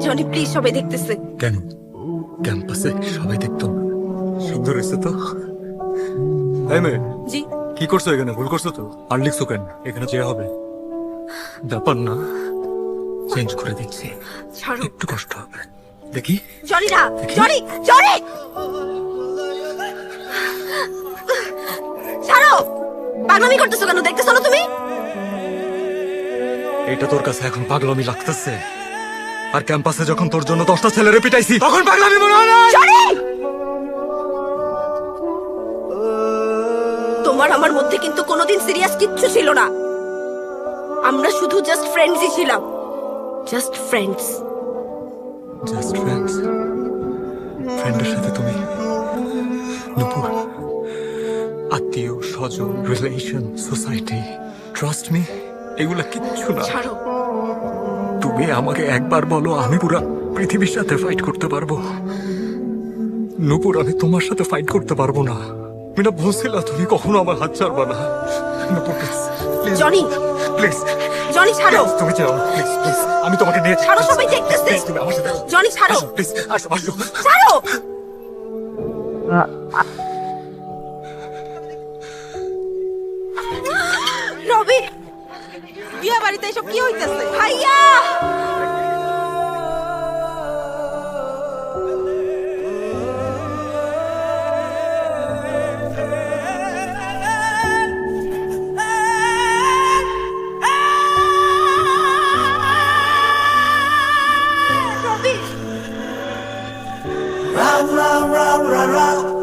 Johnny please সবাই দেখতেছে। কেন? ক্যাম্পাসে সবাই দেখতো সুন্দর হয়েছে তো? এই মেয়ে জি। কি করছ এখানে? ভুল করছ তো? আর লিখছো কেন? এখানে যে হবে। ব্যাপার না। চেঞ্জ করে দিচ্ছি। ছাড়ো। একটু কষ্ট হবে। দেখি। জনি না। জনি জনি পাগলামি করতেছো কেন? দেখতেছো না তুমি? এটা তোর কাছে এখন পাগলামি লাগতেছে। আর ক্যাম্পাসে যখন তোর জন্য দশটা ছেলেরে পিটাইছি তখন পাগলামি মনে হয় না তোমার আমার মধ্যে কিন্তু কোনোদিন সিরিয়াস কিচ্ছু ছিল না। আমরা শুধু জাস্ট ফ্রেন্ডসই ছিলাম। জাস্ট ফ্রেন্ডস জাস্ট ফ্রেন্ডস ফ্রেন্ডের সাথে তুমি নুপুর স্বজন রিলেশন সোসাইটি ট্রাস্ট মি এগুলা কিচ্ছু না। ছাড়ো। তুমি আমাকে একবার বলো আমি পুরো পৃথিবীর সাথে ফাইট করতে পারব। নুপুর আমি তোমার সাথে ফাইট করতে পারব না। মিনা বলছিল তুমি কখনো আমার হাত ছাড়বা না। Nupur please Johnny. Please Johnny ছাড়ো। তুমি যাও প্লিজ প্লিজ আমি তোমাকে নিয়ে ছাড়ো, সবাই দেখতেছে। তুমি আমার সাথে জনি ছাড়ো। প্লিজ আসো আসো। ছাড়ো। রবি বিয়া বাড়িতে এসব কি হইতেছে ভাইয়া Round, round, round, round, round.